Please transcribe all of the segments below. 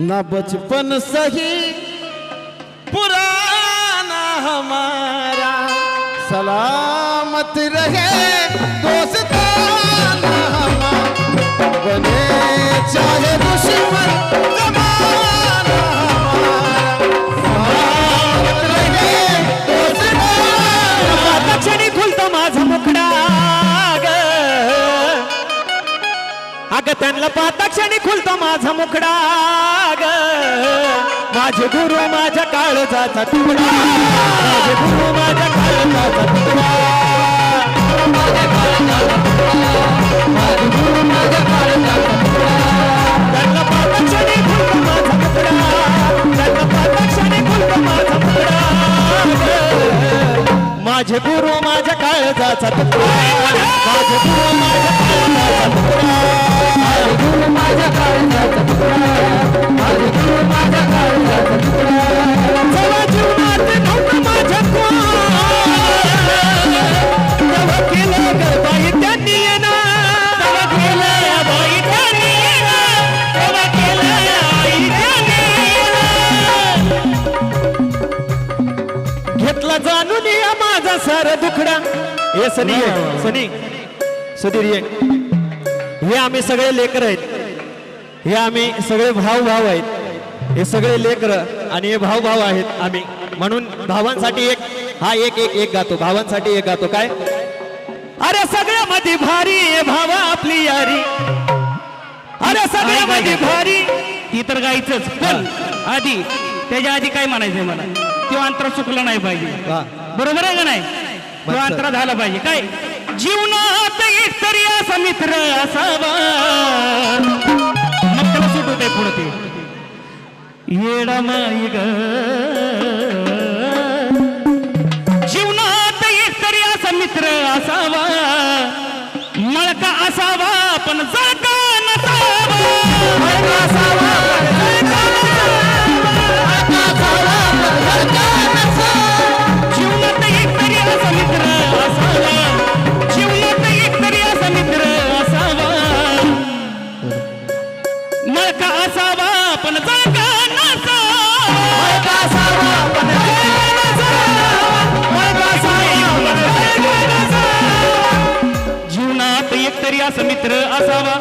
ना बचपन सही पुराना हमारा। सलामत रहे दोस्ताना हमारा। बने चाहे दुश्मन अग त्यांना पाहता क्षणी खुलतो माझा मुखडा ग. माझे गुरु माझ्या काळजाचा तुकडा. माझे गुरु माझ्या काळजाचा माझे गुरु माझ्या काळजाचा तुकडा. माझे गुरु माझ्या जाणून या माझा सारा दुखडा. हे सनी ये, सनी. सुधीर ये. हे आम्ही सगळे लेकर आहेत. हे आम्ही सगळे भाऊ भाऊ आहेत. हे सगळे लेकर आणि हे भाऊ भाऊ आहेत आम्ही. म्हणून भावांसाठी एक हा एक एक एक गातो. भावांसाठी एक गातो. काय? अरे सगळ्यामध्ये भारी आहे भावा आपली यारी. अरे सगळ्यामध्ये भारी. ती तर गायचंच. पण आधी त्याच्या आधी काय म्हणायचंय मला? तो अंतर चुकलं नाही पाहिजे. बरोबर आहे का नाही? तो. अंतर झाला पाहिजे. काय? जीवनात एक तरी असा मित्र असावा. मग त्याला सुट येडा माई ग जीवनात एक तरी असा मित्र असावा. मळका असावा पण जागा जीवनात मित्र असावा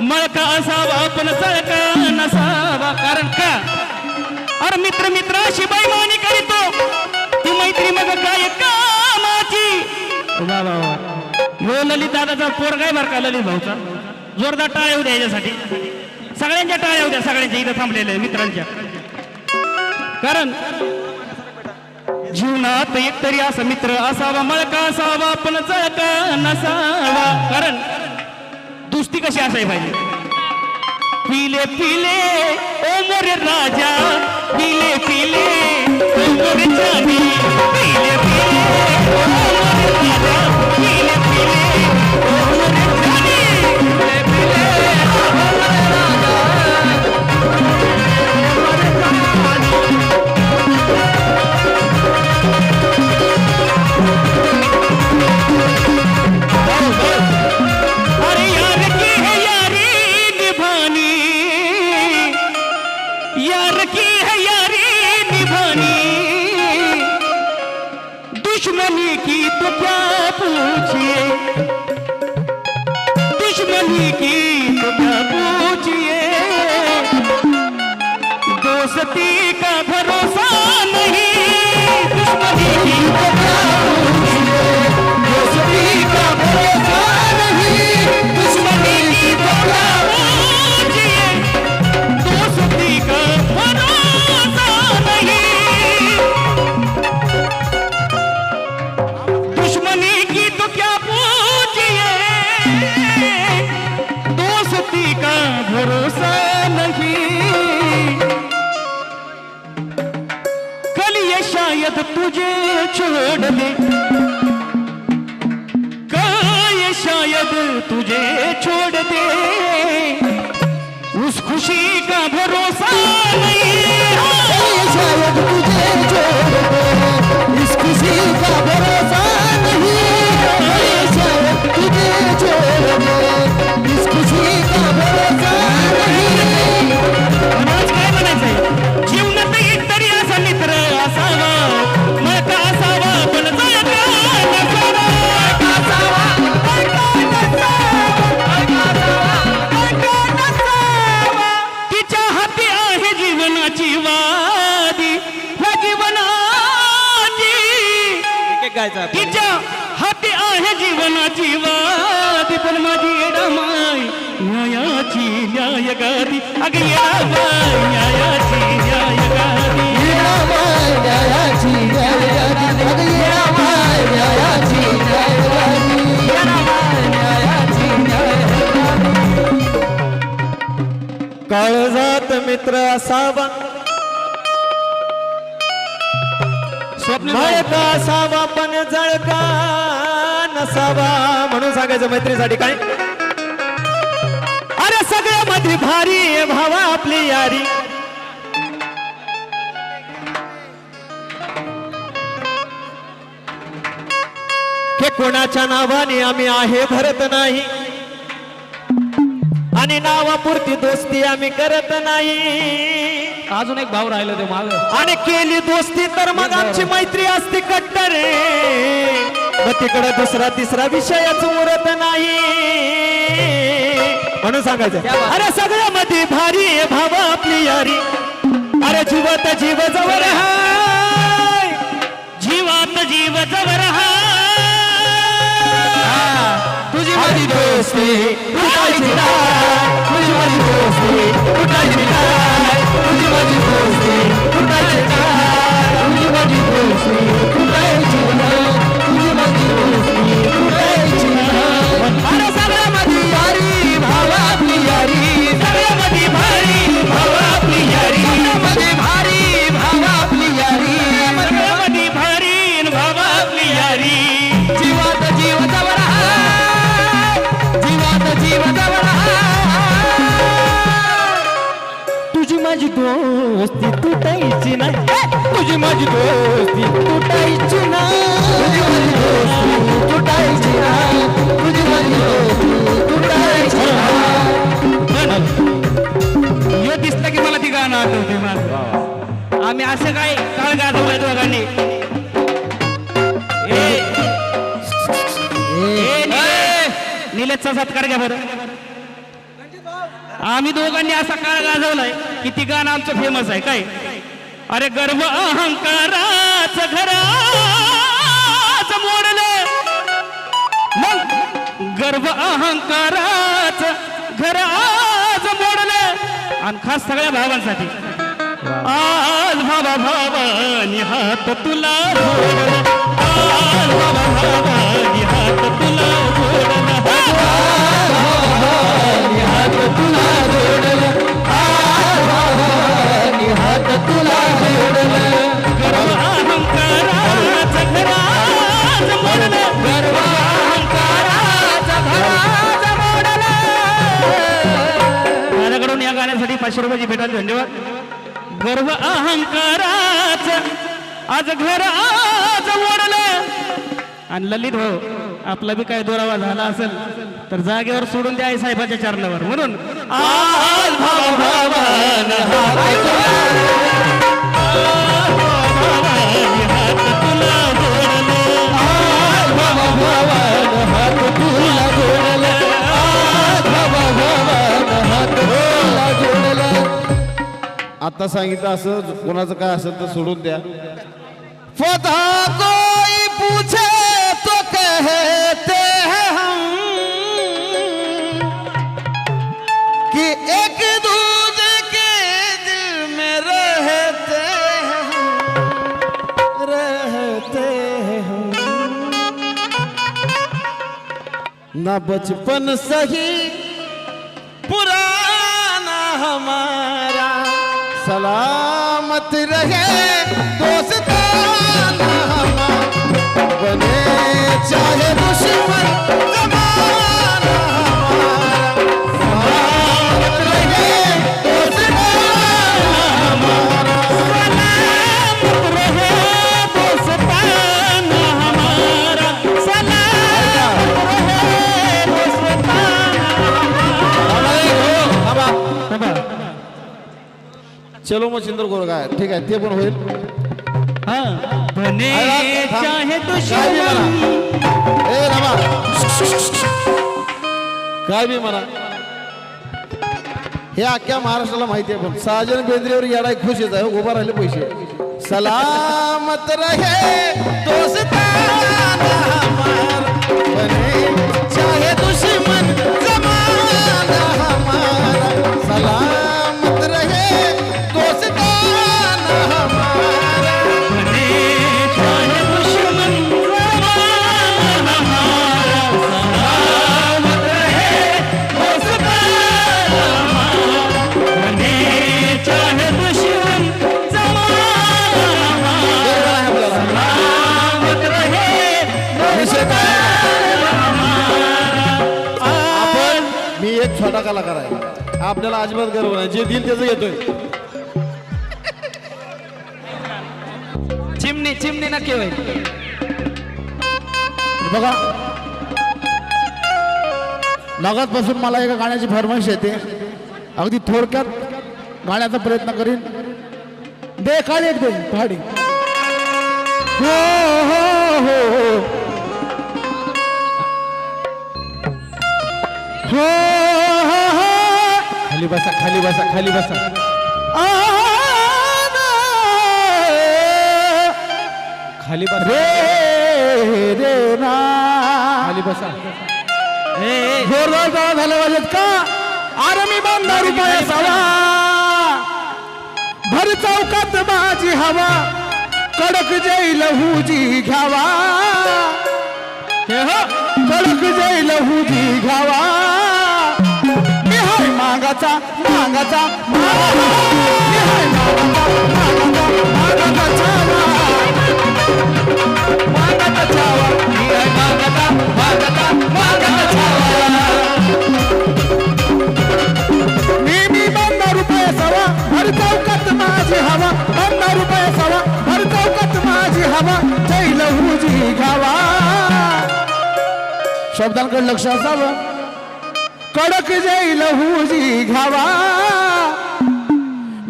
मळका असावा पण जळका नसावा. कारण का? अरे मित्र मित्र अशी बैमानी करीतो. ती मैत्री मग काय कामाची? वा वा वा. हो, ललित दादाचा पोरगा काय बरं का ललित भाऊचा. जोरदार टाळ्या होऊ द्या याच्यासाठी. सगळ्यांच्या टाळ्या होऊ द्या सगळ्यांच्या इथं थांबलेल्या मित्रांच्या. कारण जीवनात एक तरी असा मित्र असावा मळका असावा पण चळका नसावा. कारण ती कशी असाय पाहिजे? पिले पिले ओ मोरे राजा. पिले पिले ओ मोरे जानी पिले पिले तुझे छोड़ दे शायद तुझे छोड़ दे उस खुशी का भरोसा नहीं. शायद तुझे छोड़ दे वादी ह्या जीवनाची एक एक गायचा तिच्या हाती आहे जीवनाची वादी पण माझी येडामाय न्यायाची न्याय गादी अग येडामाय न्यायाची न्याय गादी येणामाय न्यायाची न्यायगादी. अगं येणामाय न्यायाची न्यायगादी. न्यायाची न्यायगादी. काळजात मित्र असावा स्वप्न असावा पण जळका नसावा म्हणून सांगायचं मैत्रीसाठी काय? अरे सगळ्यामध्ये भारी भावा आपली यारी. हे कोणाच्या नावाने आम्ही आहे भरत नाही. आणि नावापुरती दोस्ती आम्ही करत नाही. अजून एक भाव राहिलं ते माग आणि केली दोस्ती तर मग आमची मैत्री असते कट्टर रे मग तिकडे दुसरा तिसरा विषयच उरत नाही म्हणून सांगायचं अरे सगळ्यामध्ये भारी आहे भावा आपली यारी अरे जीवत जीव जवळ हाय जीवात जीव जवर तुझी माझी दोस्ती तुझी माझी दोस्ती तुझी माझी दोस्ती तुटायची माझी दोस्ती. तुटायची नाही तुझी माझी दोस्ती. तुटायची नाही तुझी माझी दोस्ती. तुटायची नाही यो दिसतं की मला ती गाणं आठवते मला आम्ही असं काय काळ गाजवलंय दोघांनी. ए, ए, निलेश, निलेशचा सत्कार घ्या बरं. आम्ही दोघांनी असा काळ गाजवलाय की ती गाणं आमचं फेमस आहे काय? अरे गर्व अहंकाराच घराच मोडलं. मग गर्व अहंकाराच घराच मोडले. मोडलं आणि खास सगळ्या भावांसाठी. आज भावा भावानी हात तुला आज भावा भावानी हात तुला पाचशे रुपयाची भेटाल धन्यवाद. गर्व अहंकाराच आज घर आज मोडलं आणि ललित भाऊ आपला बी काय दुरावा झाला असेल तर जागेवर सोडून द्या आई साहेबाच्या चरणावर. म्हणून आज भावा आता काय तर सोडून द्या. फता कोई पूछे तो कहते हैं हम कि एक दूजे के दिल में रहते हैं रहते हैं। हम ना बचपन सही, पुराना हमारा सलामत रहे दोस्ताना बने चाहे दुश्मन करू काय ठीक आहे ते पण होईल. हाँ काय बी म्हणा. हे अख्ख्या महाराष्ट्राला माहिती आहे पण सहाजन बेंद्रेवर येडाय खुश येत आहे उभा राहिले पैसे. सलामत रहे दोस्ताना आपल्याला अजिबात जे दिल त्याचं येतोय. चिमणी चिमणी नक्की होईल. बघा. लगत पासून मला एका गाण्याची फरमाईश येते. अगदी थोडक्यात गाण्याचा प्रयत्न करीन. दे काढ एक दे पहाडी. हो हो हो. हो. हो. खाली बसा खाली बसा खाली बसा. खाली बसा. रे रे ना. खाली बसा. जोरदार टाळ्या झाल्या पाहिजेत का? अरे मी बांधा रुपया सवा. भर चौकात माझी हवा. कडक जय लहूजी घ्यावा. हे हो, कडक जय लहूजी घ्यावा. मागाचा मागाचा मी मी रुपये सवा भर चौकात माझी हवा पन्नास रुपये सवा भर चौकात माझी हवा शब्दांकडे लक्ष असावं कडक जय लहूजी घ्यावा.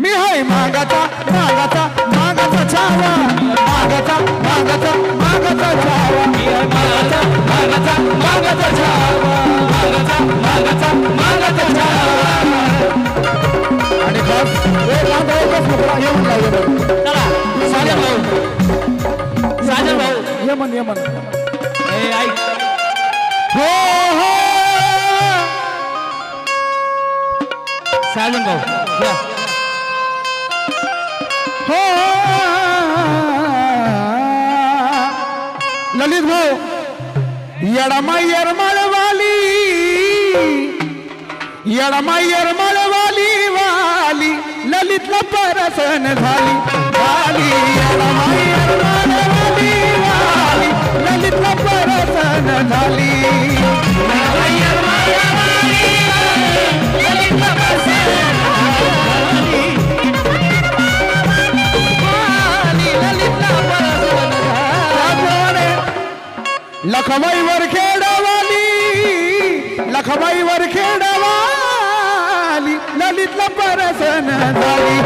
मी हाय मागाचा मागाचा मागाचा छावा. मागाचा मागाचा मागाचा छावा. मी हाय मागाचा मागाचा मागाचा छावा. मागाचा मागाचा मागाचा छावा. आणि बस एक लाख एकच मुकला येऊन लागलं साजन भाऊ. साजन भाऊ. यमन यमन ए, ऐक. हो हो. साजन भाऊ हो. ललित भाऊ यडमा यरमळवाली यडमा यरमळवाली वाली ललितला परसन झाली. वाली यडमा यरमळवाली वाली ललितला परसन झाली. लखमाईवर खेडवाली लखमाईवर खेडवाली ललितला परसन झाली.